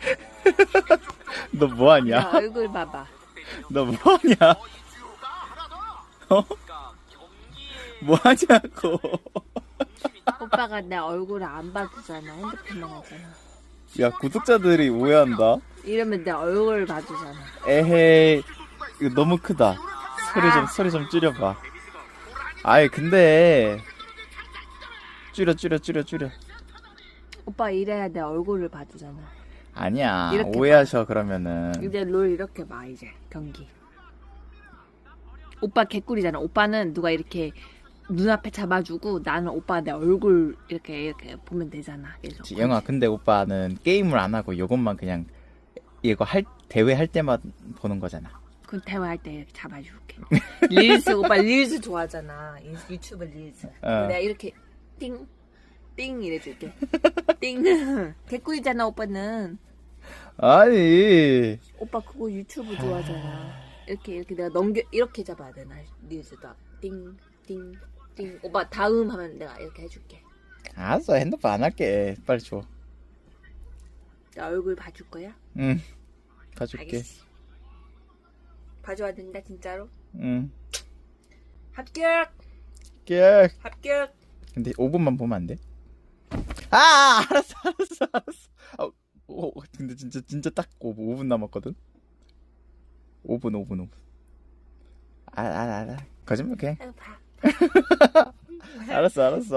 너 뭐하냐? 야, 얼굴 봐봐. 너 뭐하냐? 어? 뭐하냐고. 오빠가 내 얼굴을 안 봐주잖아. 핸드폰만 하잖아. 야, 구독자들이 오해한다. 이러면 내 얼굴을 봐주잖아. 에헤이, 이거 너무 크다. 소리 좀, 소리 좀 줄여봐. 아이, 근데. 줄여, 줄여, 줄여, 줄여. 오빠 이래야 내 얼굴을 봐주잖아. 아니야. 이렇게 오해하셔, 그러면은. 이제 롤 이렇게 봐 이제 경기. 오빠 개꿀이잖아. 오빠는 누가 이렇게 눈앞에 잡아주고 나는 오빠 내 얼굴 이렇게 이렇게 보면 되잖아. 계속. 지영아, 근데 오빠는 게임을 안 하고 요것만 그냥 이거 할, 대회 할 때만 보는 거잖아. 그 대화할 때 이렇게 잡아줄게. 릴스 오빠 릴스 좋아하잖아. 인- 유튜브 릴스. 어. 내가 이렇게 띵. 띵 이래줄게. 띵. 개꿀이잖아 오빠는. 아니. 오빠 그거 유튜브 좋아하잖아. 이렇게 이렇게 내가 넘겨 이렇게 잡아야 되나 릴스도 띵, 띵, 띵. 오빠 다음 하면 내가 이렇게 해줄게. 알았어, 핸드폰 안 할게. 빨리 줘. 내 얼굴 봐줄 거야? 응. 봐줄게. 알겠어. 봐줘야 된다 진짜로. 응. 합격, 깨. 합격. 근데 5분만 보면 안 돼? 아, 알았어, 알았어, 알았어. 아, 오, 근데 진짜 진짜 딱 5분, 5분 남았거든. 5분, 5분, 5분. 아, 아, 아, 아. 거짓말 해. 아유, 봐. 알았어, 알았어.